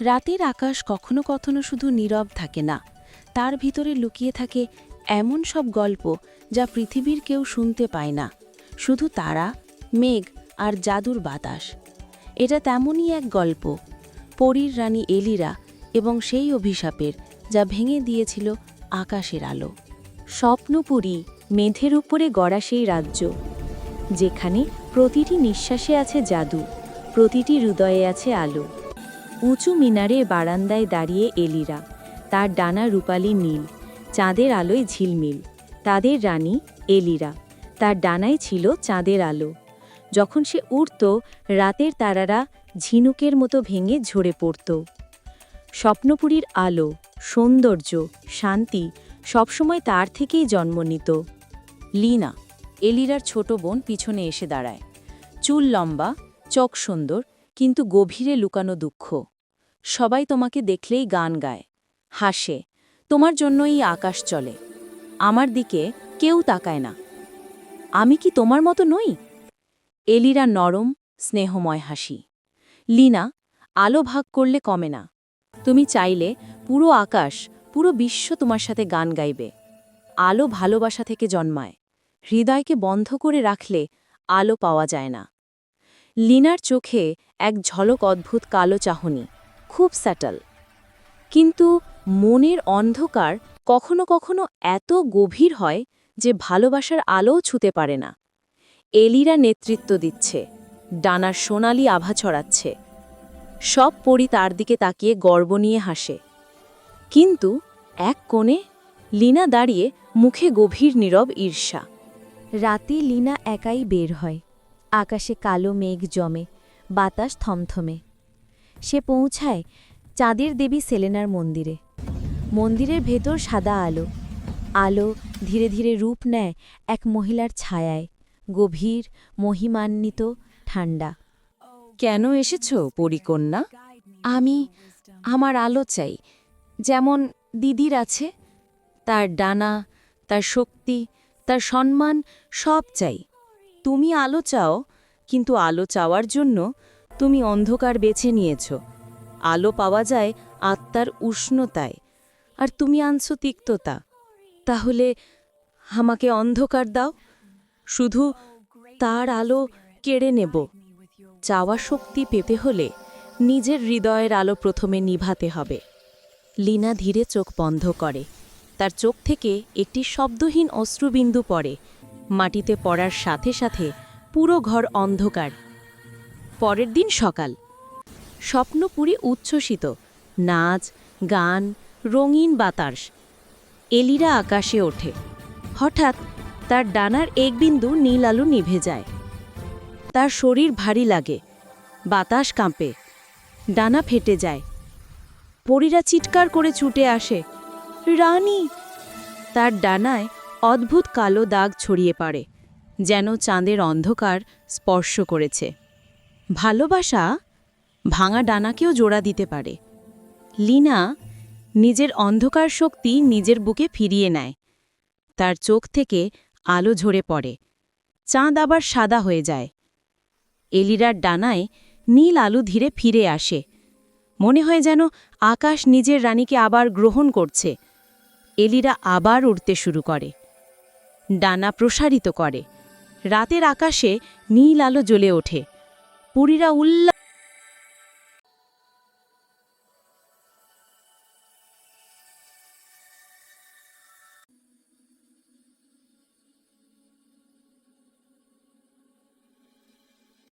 রাতের আকাশ কখনো কখনো শুধু নীরব থাকে না। তার ভিতরে লুকিয়ে থাকে এমন সব গল্প যা পৃথিবীর কেউ শুনতে পায় না। শুধু তারা, মেঘ আর জাদুর বাতাস। এটা তেমনই এক গল্প। পরীর রানী এলিরা এবং সেই অভিশাপের যা ভেঙে দিয়েছিল আকাশের আলো। স্বপ্নপুরী, মেঘের উপরে গড়া সেই রাজ্য, যেখানে প্রতিটি নিঃশ্বাসে আছে জাদু, প্রতিটি হৃদয়ে আছে আলো। উঁচু মিনারের বারান্দায় দাঁড়িয়ে এলিরা। তার ডানা রূপালী নীল, চাঁদের আলোয় ঝিলমিল। তাদের রানী এলিরা। তার ডানায় ছিল চাঁদের আলো। যখন সে উড়ত, রাতের তারারা ঝিনুকের মতো ভেঙে ঝরে পড়ত। স্বপ্নপুরীর আলো, সৌন্দর্য, শান্তি সবসময় তার থেকেই জন্ম নিত লিনা, এলিরার ছোট বোন পিছনে এসে দাঁড়ায়। চুল লম্বা, চোখ সুন্দর, কিন্তু গভীরে লুকানো দুঃখ। সবাই তোমাকে দেখলেই গান গায়। হাসে, তোমার জন্যই আকাশ চলে, আমার দিকে কেউ তাকায় না। আমি কি তোমার মতো নই? এলিরা নরম, স্নেহময় হাসি। লিনা, আলো ভাগ করলে কমে না। তুমি চাইলে পুরো আকাশ, পুরো বিশ্ব তোমার সাথে গান গাইবে। আলো ভালোবাসা থেকে জন্মায়। হৃদয়কে বন্ধ করে রাখলে আলো পাওয়া যায় না। লিনার চোখে এক ঝলক অদ্ভুত কালো চাহনি। খুব স্যাটল কিন্তু মনের অন্ধকার কখনো কখনো এত গভীর হয় যে ভালোবাসার আলোও ছুতে পারে না। এলিরা নেতৃত্ব দিচ্ছে, ডানার সোনালি আভা ছড়াচ্ছে। সব পরি তার দিকে তাকিয়ে গর্ব নিয়ে হাসে। কিন্তু এক কোণে লিনা দাঁড়িয়ে মুখে গভীর নীরব ঈর্ষা। রাতে লিনা একাই বের হয়। আকাশে কালো মেঘ জমে, বাতাস থমথমে। সে পৌঁছায় চাঁদের দেবী সেলেনার মন্দিরে। মন্দিরের ভেতর সাদা আলো। আলো ধীরে ধীরে রূপ নেয় এক মহিলার ছায়ায়। গভীর, মহিমান্বিত, ঠান্ডা। কেন এসেছ, পরিকন্যা? আমি আমার আলো চাই। যেমন দিদির আছে, তার ডানা, তার শক্তি, তার সম্মান সব চাই। তুমি আলো চাও, কিন্তু আলো চাওয়ার জন্য তুমি অন্ধকার বেছে নিয়েছ। আলো পাওয়া যায় আত্মার উষ্ণতায়। আর তুমি আনছো তিক্ততা। তাহলে আমাকে অন্ধকার দাও। শুধু তার আলো কেড়ে নেব। চাওয়া শক্তি পেতে হলে নিজের হৃদয়ের আলো প্রথমে নিভাতে হবে। লিনা ধীরে চোখ বন্ধ করে। তার চোখ থেকে একটি শব্দহীন অশ্রুবিন্দু পড়ে। মাটিতে পড়ার সাথে সাথে পুরো ঘর অন্ধকার। পরের দিন সকাল। স্বপ্নপুরী উচ্ছ্বসিত। নাচ, গান, রঙিন বাতাস। এলিরা আকাশে ওঠে। হঠাৎ তার ডানার এক বিন্দু নীল আলো নিভে যায়। তার শরীর ভারী লাগে। বাতাস কাঁপে। ডানা ফেটে যায়। পরীরা চিৎকার করে ছুটে আসে। রানী! তার ডানায় অদ্ভুত কালো দাগ ছড়িয়ে পড়ে, যেন চাঁদের অন্ধকার স্পর্শ করেছে। ভালোবাসা ভাঙা ডানাকেও জোড়া দিতে পারে। লিনা নিজের অন্ধকার শক্তি নিজের বুকে ফিরিয়ে নেয়। তার চোখ থেকে আলো ঝরে পড়ে। চাঁদ আবার সাদা হয়ে যায়। এলিরার ডানায় নীল আলু ধীরে ফিরে আসে। মনে হয় যেন আকাশ নিজের রানীকে আবার গ্রহণ করছে। এলিরা আবার উড়তে শুরু করে। ডানা প্রসারিত করে। রাতের আকাশে নীল আলো জ্বলে ওঠে। পুরীরা উল্লাস